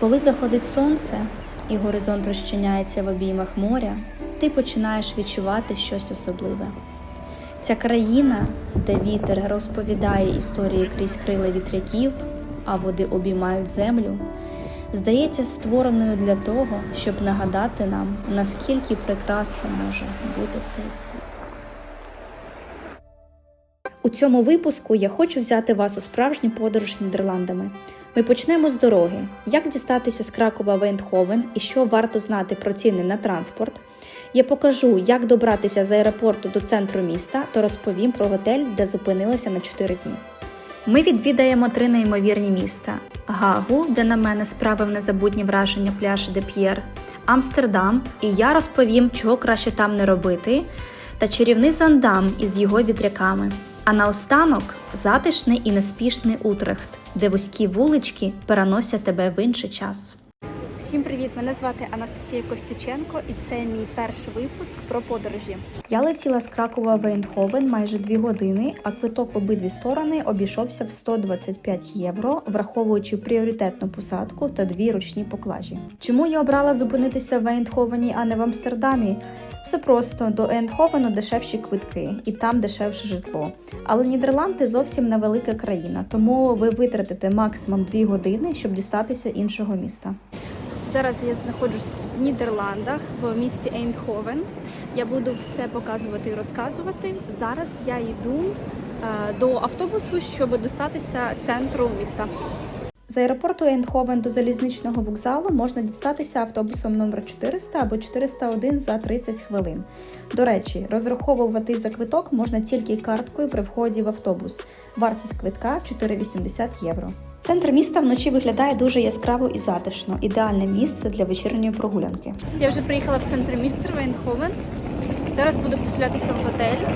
Коли заходить сонце і горизонт розчиняється в обіймах моря, ти починаєш відчувати щось особливе. Ця країна, де вітер розповідає історії крізь крила вітряків, а води обіймають землю, здається створеною для того, щоб нагадати нам, наскільки прекрасним може бути цей світ. У цьому випуску я хочу взяти вас у справжню подорож Нідерландами. Ми почнемо з дороги, як дістатися з Кракова в Ейндховен і що варто знати про ціни на транспорт. Я покажу, як добратися з аеропорту до центру міста та розповім про готель, де зупинилася на 4 дні. Ми відвідаємо три неймовірні міста: Гагу, де на мене справив незабутні враження пляж де П'єр, Амстердам, і я розповім, чого краще там не робити, та чарівний Зандам із його вітряками. А наостанок затишний і неспішний Утрехт, де вузькі вулички переносять тебе в інший час. Всім привіт! Мене звати Анастасія Костюченко, і це мій перший випуск про подорожі. Я летіла з Кракова в Ейндховен майже дві години, а квиток в обидві сторони обійшовся в 125 євро, враховуючи пріоритетну посадку та дві ручні поклажі. Чому я обрала зупинитися в Ейндховені, а не в Амстердамі? Все просто до Ейндховену дешевші квитки, і там дешевше житло. Але Нідерланди зовсім невелика країна, тому ви витратите максимум дві години, щоб дістатися іншого міста. Зараз я знаходжусь в Нідерландах в місті Ейндховен. Я буду все показувати і розказувати. Зараз я йду е, до автобусу, щоб достатися центру міста. З аеропорту Ейндховен до залізничного вокзалу можна дістатися автобусом номер 400 або 401 за 30 хвилин. До речі, розраховувати за квиток можна тільки карткою при вході в автобус. Вартість квитка 4,80 євро. Центр міста вночі виглядає дуже яскраво і затишно. Ідеальне місце для вечірньої прогулянки. Я вже приїхала в центр міста в Ейндховен. Зараз буду поселятися в готель.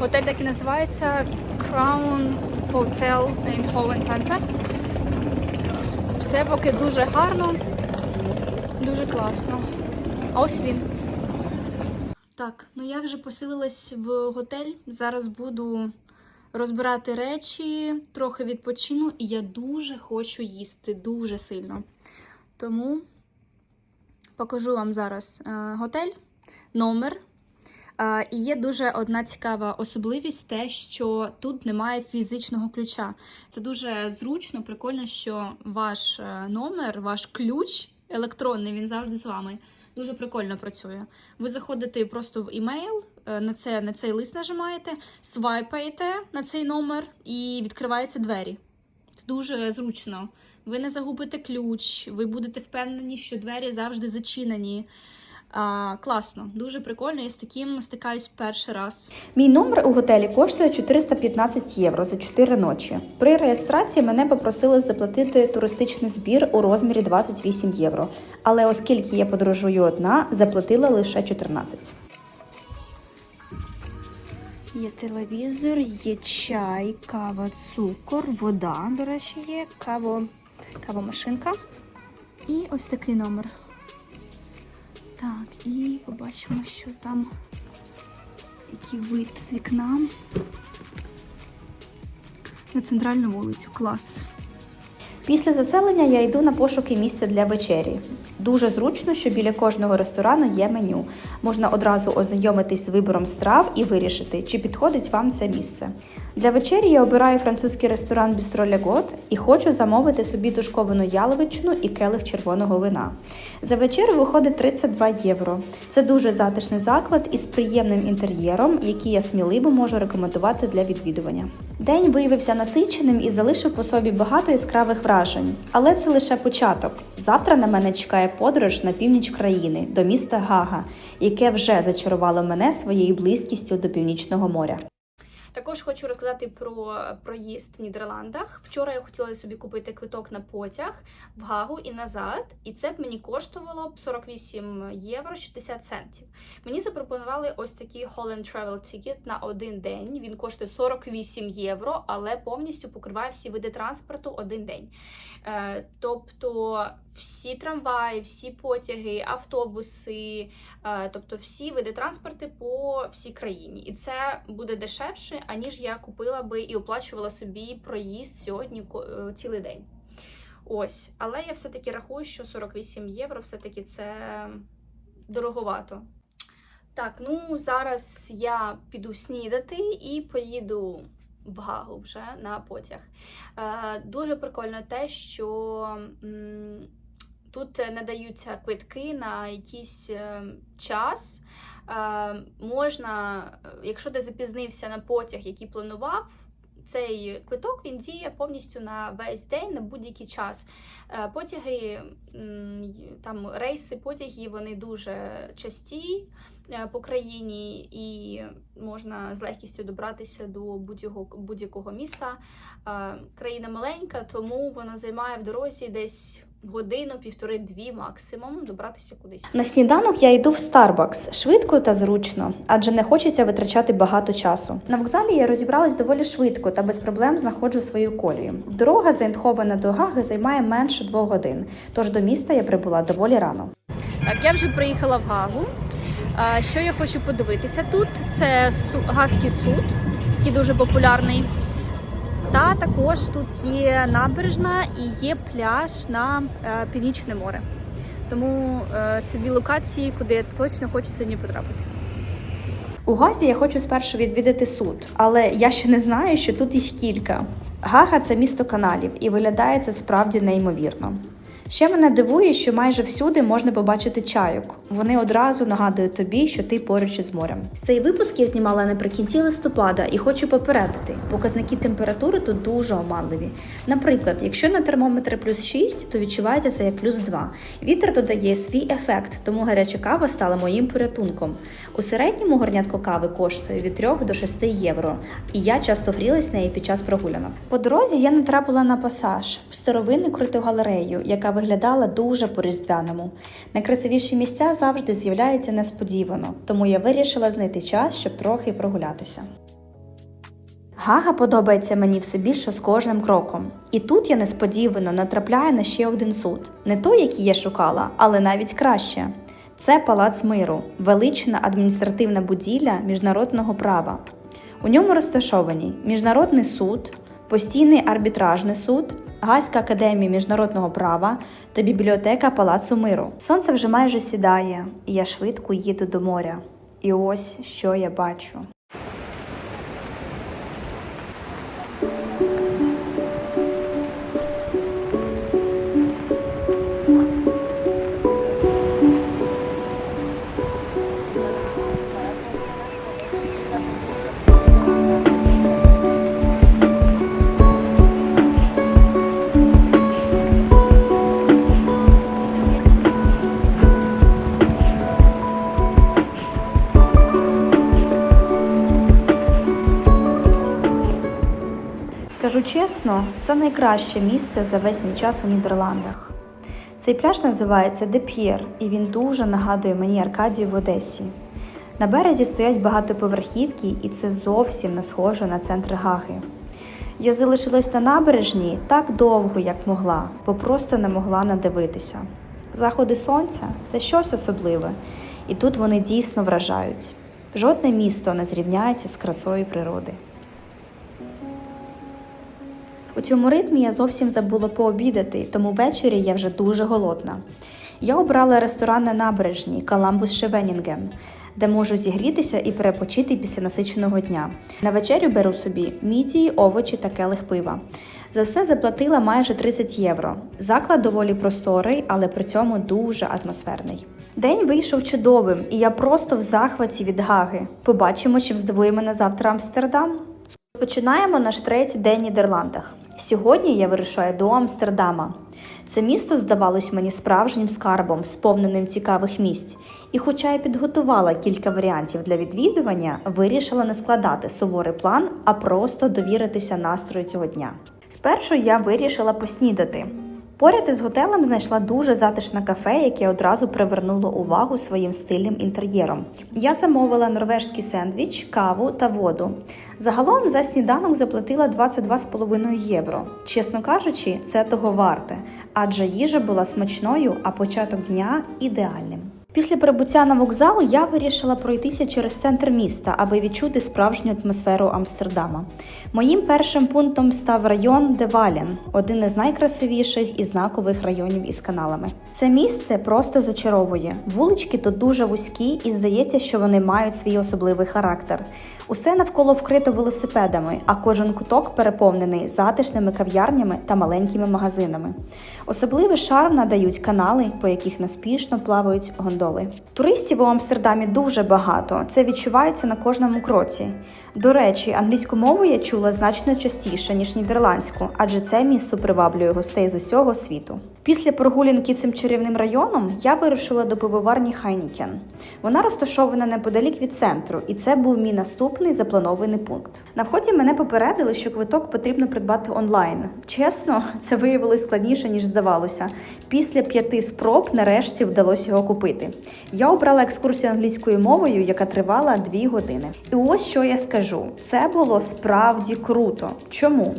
Готель так і називається Crown Hotel Eindhoven Center. Все поки дуже гарно, дуже класно. А ось він. Так, ну я вже поселилась в готель. Зараз буду розбирати речі, трохи відпочину, і я дуже хочу їсти, дуже сильно. Тому покажу вам зараз е, готель, номер. Е, І є дуже одна цікава особливість, те, що тут немає фізичного ключа. Це дуже зручно, прикольно, що ваш е, номер, ваш ключ електронний, він завжди з вами. Дуже прикольно працює. Ви заходите просто в імейл, на, це, на цей лист нажимаєте, свайпаєте на цей номер і відкриваються двері. Це дуже зручно. Ви не загубите ключ, ви будете впевнені, що двері завжди зачинені. А, класно, дуже прикольно. Я з таким стикаюсь перший раз. Мій номер у готелі коштує 415 євро за 4 ночі. При реєстрації мене попросили заплатити туристичний збір у розмірі 28 євро. Але оскільки я подорожую одна, заплатила лише 14. Є телевізор, є чай, кава, цукор, вода, до речі, є, каво, кавомашинка. І ось такий номер. Так, і побачимо, що там який вид з вікна. На центральну вулицю. Клас. Після заселення я йду на пошуки місця для вечері. Дуже зручно, що біля кожного ресторану є меню. Можна одразу ознайомитись з вибором страв і вирішити, чи підходить вам це місце. Для вечері я обираю французький ресторан Бістро Лягот і хочу замовити собі тушковану яловичину і келих червоного вина. За вечерю виходить 32 євро. Це дуже затишний заклад із приємним інтер'єром, який я сміливо можу рекомендувати для відвідування. День виявився насиченим і залишив по собі багато яскравих вражень, але це лише початок. Завтра на мене чекає подорож на північ країни до міста Гага, яке вже зачарувало мене своєю близькістю до північного моря. Також хочу розказати про проїзд в Нідерландах. Вчора я хотіла собі купити квиток на потяг в Гагу і назад, і це б мені коштувало 48 євро 60 центів. Мені запропонували ось такий Holland Travel Ticket на один день. Він коштує 48 євро, але повністю покриває всі види транспорту один день. Е, тобто всі трамваї, всі потяги, автобуси, е, тобто всі види транспорту по всій країні. І це буде дешевше, аніж я купила би і оплачувала собі проїзд сьогодні е, цілий день. Ось, але я все-таки рахую, що 48 євро все-таки це дороговато. Так, ну зараз я піду снідати і поїду в Гагу вже на потяг. Е, дуже прикольно те, що тут не даються квитки на якийсь е, час. Е, можна, е, якщо ти запізнився на потяг, який планував, цей квиток він діє повністю на весь день, на будь-який час. Е, Потяги, там рейси потягів, вони дуже часті е, по країні, і можна з легкістю добратися до будь-якого будь-якого міста. Е, Країна маленька, тому воно займає в дорозі десь годину, півтори-дві максимум добратися кудись. На сніданок я йду в Starbucks швидко та зручно, адже не хочеться витрачати багато часу. На вокзалі я розібралась доволі швидко та без проблем знаходжу свою колію. Дорога з Ейндховена до Гаги займає менше двох годин, тож до міста я прибула доволі рано. Так, я вже приїхала в Гагу. Що я хочу подивитися тут? Це су- суд, який дуже популярний. Та також тут є набережна і є пляж на е, Північне море. Тому е, це дві локації, куди я точно хочу сьогодні потрапити. У Газі я хочу спершу відвідати суд, але я ще не знаю, що тут їх кілька. Гага це місто каналів, і виглядає це справді неймовірно. Ще мене дивує, що майже всюди можна побачити чайок. Вони одразу нагадують тобі, що ти поруч із морем. Цей випуск я знімала наприкінці листопада і хочу попередити, показники температури тут дуже оманливі. Наприклад, якщо на термометрі плюс 6, то відчувається це як плюс 2. Вітер додає свій ефект, тому гаряча кава стала моїм порятунком. У середньому горнятко кави коштує від 3 до 6 євро, і я часто грілась нею під час прогулянок. По дорозі я натрапила на пасаж в старовинну криту галерею, яка виглядала дуже по-різдвяному. Найкрасивіші місця завжди з'являються несподівано, тому я вирішила знайти час, щоб трохи прогулятися. Гага подобається мені все більше з кожним кроком. І тут я несподівано натрапляю на ще один суд, не той, який я шукала, але навіть краще. Це Палац миру, велична адміністративна будівля міжнародного права. У ньому розташовані Міжнародний суд, постійний арбітражний суд, Гаська академія міжнародного права та бібліотека Палацу миру. Сонце вже майже сідає, і я швидко їду до моря. І ось що я бачу. Чесно, це найкраще місце за весь мій час у Нідерландах. Цей пляж називається Деп'єр, і він дуже нагадує мені Аркадію в Одесі. На березі стоять багатоповерхівки, і це зовсім не схоже на центр Гаги. Я залишилась на набережній так довго, як могла, бо просто не могла надивитися. Заходи сонця це щось особливе, і тут вони дійсно вражають. Жодне місто не зрівняється з красою природи. У цьому ритмі я зовсім забула пообідати, тому ввечері я вже дуже голодна. Я обрала ресторан на набережній Каламбус Шевенінген, де можу зігрітися і перепочити після насиченого дня. На вечерю беру собі мідії, овочі та келих пива. За все заплатила майже 30 євро. Заклад доволі просторий, але при цьому дуже атмосферний. День вийшов чудовим, і я просто в захваті від Гаги. Побачимо, чим здивує мене завтра Амстердам. Починаємо наш третій день в Нідерландах. Сьогодні я вирушаю до Амстердама. Це місто здавалось мені справжнім скарбом, сповненим цікавих місць. І хоча я підготувала кілька варіантів для відвідування, вирішила не складати суворий план, а просто довіритися настрою цього дня. Спершу я вирішила поснідати. Поряд із готелем знайшла дуже затишне кафе, яке одразу привернуло увагу своїм стильним інтер'єром. Я замовила норвежський сендвіч, каву та воду. Загалом за сніданок заплатила 22,5 євро. Чесно кажучи, це того варте, адже їжа була смачною, а початок дня ідеальним. Після прибуття на вокзал я вирішила пройтися через центр міста, аби відчути справжню атмосферу Амстердама. Моїм першим пунктом став район Девалін, один із найкрасивіших і знакових районів із каналами. Це місце просто зачаровує. Вулички тут дуже вузькі, і здається, що вони мають свій особливий характер. Усе навколо вкрито велосипедами, а кожен куток переповнений затишними кав'ярнями та маленькими магазинами. Особливий шарм надають канали, по яких неспішно плавають гондоли. Туристів у Амстердамі дуже багато. Це відчувається на кожному кроці. До речі, англійську мову я чула значно частіше ніж нідерландську, адже це місто приваблює гостей з усього світу. Після прогулянки цим чарівним районом я вирушила до пивоварні Хайнікен. Вона розташована неподалік від центру, і це був мій наступний запланований пункт. На вході мене попередили, що квиток потрібно придбати онлайн. Чесно, це виявилось складніше ніж здавалося. Після п'яти спроб нарешті вдалося його купити. Я обрала екскурсію англійською мовою, яка тривала дві години. І ось що я скажу: це було справді круто. Чому?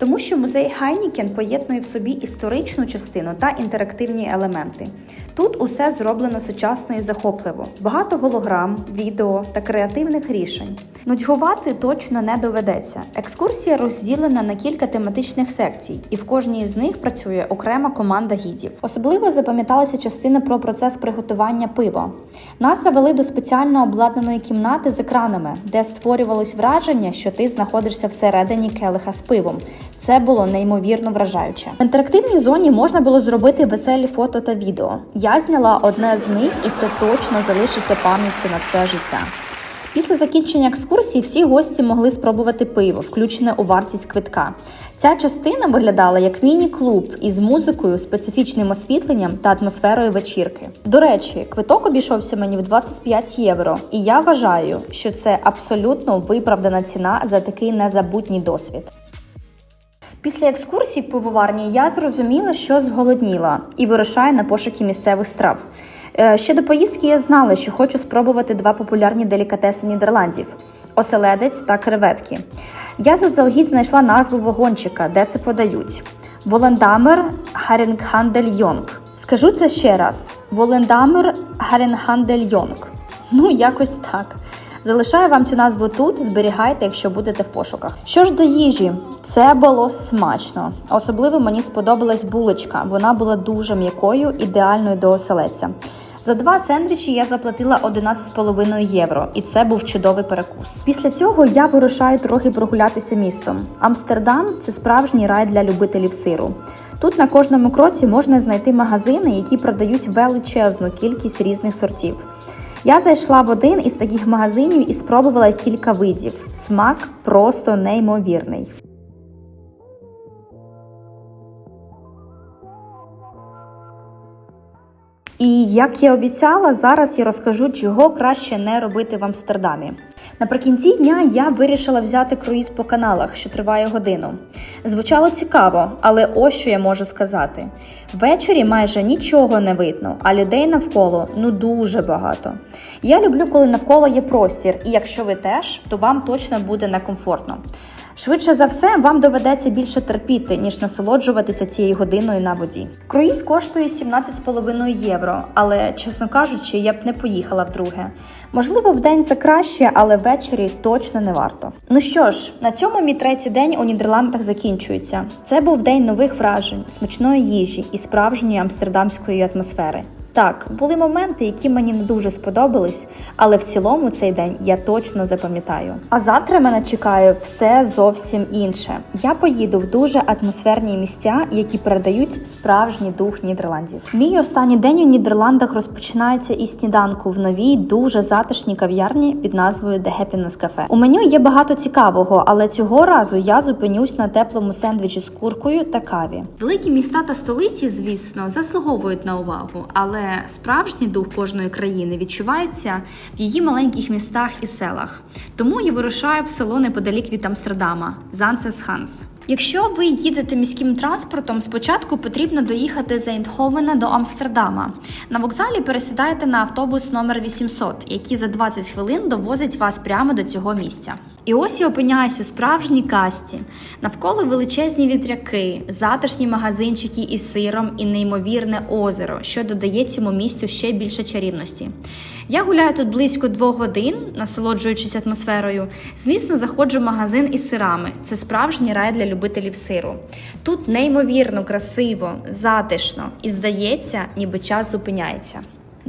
Тому що музей Хайнікен поєднує в собі історичну частину та інтерактивні елементи. Тут усе зроблено сучасно і захопливо. Багато голограм, відео та креативних рішень. Нудьгувати точно не доведеться. Екскурсія розділена на кілька тематичних секцій, і в кожній з них працює окрема команда гідів. Особливо запам'яталася частина про процес приготування пива. Нас завели до спеціально обладнаної кімнати з екранами, де створювалось враження, що ти знаходишся всередині келиха з пивом. Це було неймовірно вражаюче. В інтерактивній зоні можна було зробити веселі фото та відео. Я зняла одне з них, і це точно залишиться пам'яттю на все життя. Після закінчення екскурсії всі гості могли спробувати пиво, включене у вартість квитка. Ця частина виглядала як міні-клуб із музикою, специфічним освітленням та атмосферою вечірки. До речі, квиток обійшовся мені в 25 євро, і я вважаю, що це абсолютно виправдана ціна за такий незабутній досвід. Після екскурсії пивоварні я зрозуміла, що зголодніла, і вирушаю на пошуки місцевих страв. Ще до поїздки я знала, що хочу спробувати два популярні делікатеси Нідерландів оселедець та креветки. Я заздалегідь знайшла назву вагончика, де це подають. Волендамер Харингхандель-Йонг. Скажу це ще раз: Волендамер Харингхандель-Йонг. Ну, якось так. Залишаю вам цю назву тут, зберігайте, якщо будете в пошуках. Що ж до їжі, це було смачно. Особливо мені сподобалась булочка. Вона була дуже м'якою, ідеальною до оселедця. За два сендвічі я заплатила 11,5 євро, і це був чудовий перекус. Після цього я вирушаю трохи прогулятися містом. Амстердам це справжній рай для любителів сиру. Тут на кожному кроці можна знайти магазини, які продають величезну кількість різних сортів. Я зайшла в один із таких магазинів і спробувала кілька видів. Смак просто неймовірний. І як я обіцяла, зараз я розкажу, чого краще не робити в Амстердамі. Наприкінці дня я вирішила взяти круїз по каналах, що триває годину. Звучало цікаво, але ось що я можу сказати: ввечері майже нічого не видно, а людей навколо ну дуже багато. Я люблю, коли навколо є простір, і якщо ви теж, то вам точно буде некомфортно. Швидше за все, вам доведеться більше терпіти, ніж насолоджуватися цією годиною на воді. Круїз коштує 17,5 євро, але, чесно кажучи, я б не поїхала вдруге. Можливо, в день це краще, але ввечері точно не варто. Ну що ж, на цьому мій третій день у Нідерландах закінчується. Це був день нових вражень, смачної їжі і справжньої амстердамської атмосфери. Так, були моменти, які мені не дуже сподобались, але в цілому цей день я точно запам'ятаю. А завтра мене чекає все зовсім інше. Я поїду в дуже атмосферні місця, які передають справжній дух Нідерландів. Мій останній день у Нідерландах розпочинається із сніданку в новій дуже затишній кав'ярні під назвою The Happiness Cafe. У меню є багато цікавого, але цього разу я зупинюсь на теплому сендвічі з куркою та каві. Великі міста та столиці, звісно, заслуговують на увагу, але справжній дух кожної країни відчувається в її маленьких містах і селах. Тому я вирушаю в село неподалік від Амстердама Занцесханс. Якщо ви їдете міським транспортом, спочатку потрібно доїхати з Ейндховена до Амстердама. На вокзалі пересідаєте на автобус номер 800, який за 20 хвилин довозить вас прямо до цього місця. І ось я опиняюсь у справжній касті. Навколо величезні вітряки, затишні магазинчики із сиром і неймовірне озеро, що додає цьому місцю ще більше чарівності. Я гуляю тут близько двох годин, насолоджуючись атмосферою. Звісно, заходжу в магазин із сирами. Це справжній рай для любителів сиру. Тут неймовірно красиво, затишно і здається, ніби час зупиняється.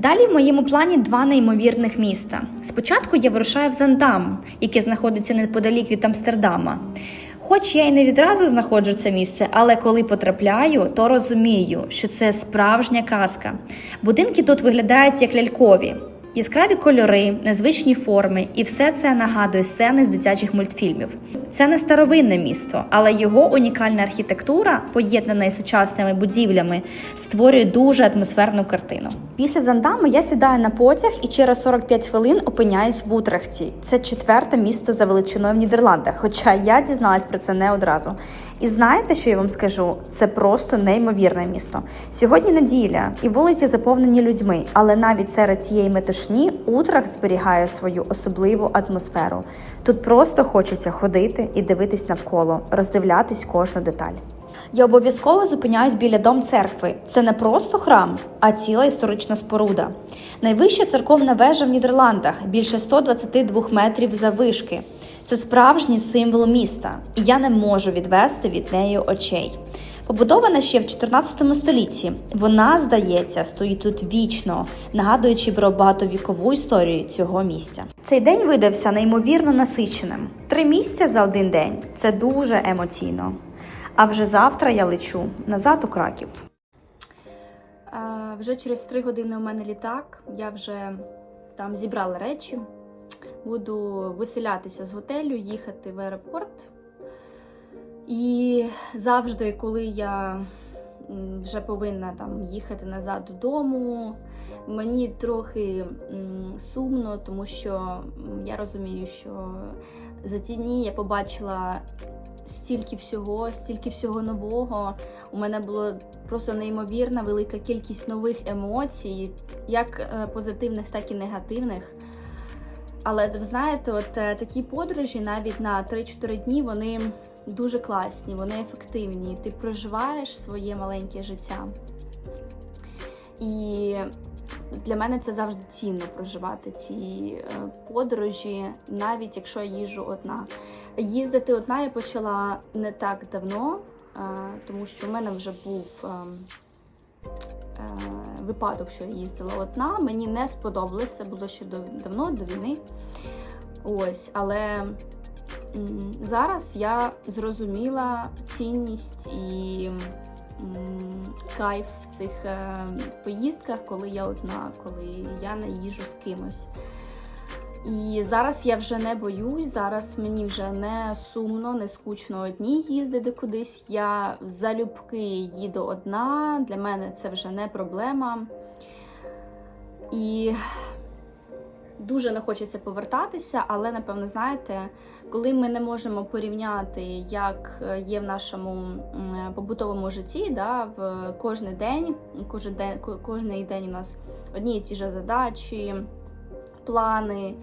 Далі в моєму плані два неймовірних міста. Спочатку я вирушаю в Зандам, яке знаходиться неподалік від Амстердама. Хоч я й не відразу знаходжу це місце, але коли потрапляю, то розумію, що це справжня казка. Будинки тут виглядають як лялькові. Яскраві кольори, незвичні форми, і все це нагадує сцени з дитячих мультфільмів. Це не старовинне місто, але його унікальна архітектура, поєднана із сучасними будівлями, створює дуже атмосферну картину. Після Зандами я сідаю на потяг і через 45 хвилин опиняюсь в Утрехті. Це четверте місто за величиною в Нідерландах, хоча я дізналась про це не одразу. І знаєте, що я вам скажу? Це просто неймовірне місто. Сьогодні неділя, і вулиці заповнені людьми, але навіть серед цієї метушні Утрехт зберігає свою особливу атмосферу. Тут просто хочеться ходити і дивитись навколо, роздивлятись кожну деталь. Я обов'язково зупиняюсь біля дом церкви. Це не просто храм, а ціла історична споруда. Найвища церковна вежа в Нідерландах більше 122 метрів заввишки. Це справжній символ міста, і я не можу відвести від неї очей. Побудована ще в 14 столітті. Вона, здається, стоїть тут вічно, нагадуючи про багатовікову історію цього місця. Цей день видався неймовірно насиченим. Три місця за один день це дуже емоційно. А вже завтра я лечу назад у Краків. вже через три години у мене літак. Я вже там зібрала речі. Буду виселятися з готелю, їхати в аеропорт. І завжди, коли я вже повинна там їхати назад додому, мені трохи сумно, тому що я розумію, що за ці дні я побачила стільки всього, стільки всього нового. У мене було просто неймовірна велика кількість нових емоцій, як е, позитивних, так і негативних. Але знаєте, от е, такі подорожі навіть на 3-4 дні вони дуже класні, вони ефективні. Ти проживаєш своє маленьке життя. І для мене це завжди цінно проживати ці е, подорожі, навіть якщо я їжджу одна. Їздити одна я почала не так давно, е, тому що в мене вже був е, е, випадок, що я їздила одна. Мені не сподобалось, це було ще давно, до війни. Ось, але зараз я зрозуміла цінність і кайф в цих е, поїздках, коли я одна, коли я не їжу з кимось. І зараз я вже не боюсь, зараз мені вже не сумно, не скучно одній їздити кудись. Я залюбки їду одна, для мене це вже не проблема. І дуже не хочеться повертатися, але напевно, знаєте, коли ми не можемо порівняти, як е, є в нашому побутовому житті, да, в кожен день, кожен день, кожний день у нас одні і ті ж задачі, плани.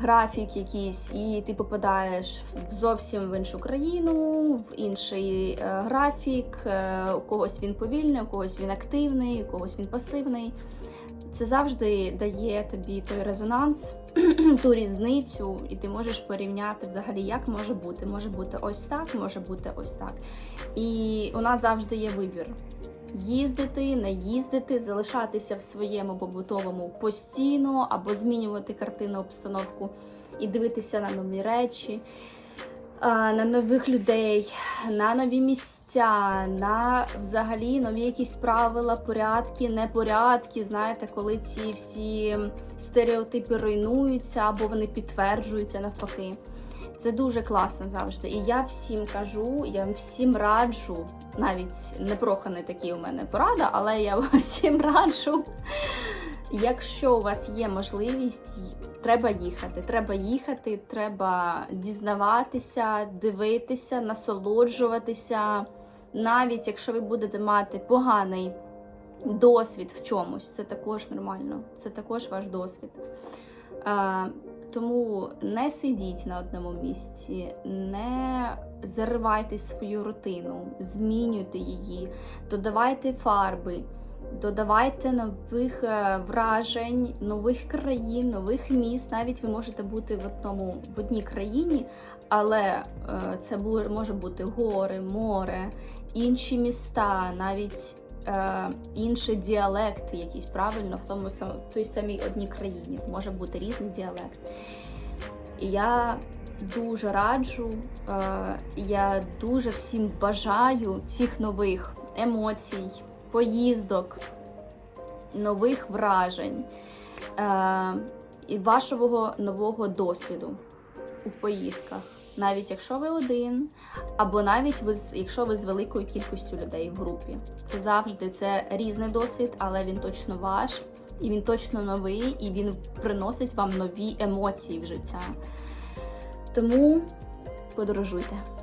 Графік якийсь, і ти попадаєш в зовсім в іншу країну, в інший е, графік. Е, у когось він повільний, у когось він активний, у когось він пасивний. Це завжди дає тобі той резонанс, ту різницю, і ти можеш порівняти взагалі, як може бути. Може бути ось так, може бути ось так. І у нас завжди є вибір. Їздити, не їздити, залишатися в своєму побутовому постійно або змінювати картину обстановку і дивитися на нові речі, на нових людей, на нові місця, на взагалі нові якісь правила, порядки, непорядки. Знаєте, коли ці всі стереотипи руйнуються або вони підтверджуються навпаки. Це дуже класно завжди. І я всім кажу, я всім раджу, навіть непроханий такий у мене порада, але я всім раджу. Якщо у вас є можливість, треба їхати. Треба їхати, треба дізнаватися, дивитися, насолоджуватися. Навіть якщо ви будете мати поганий досвід в чомусь, це також нормально, це також ваш досвід. Е, Тому не сидіть на одному місці, не заривайте свою рутину, змінюйте її, додавайте фарби, додавайте нових е, вражень, нових країн, нових міст. Навіть ви можете бути в одному в одній країні, але е, це може бути гори, море, інші міста, навіть е, інші діалекти, якісь правильно в тому в той самій одній країні. Може бути різний діалект. Я дуже раджу, я дуже всім бажаю цих нових емоцій, поїздок, нових вражень е, і вашого нового досвіду у поїздках. Навіть якщо ви один, або навіть ви, якщо ви з великою кількістю людей в групі. Це завжди це різний досвід, але він точно ваш, і він точно новий, і він приносить вам нові емоції в життя. Тому подорожуйте.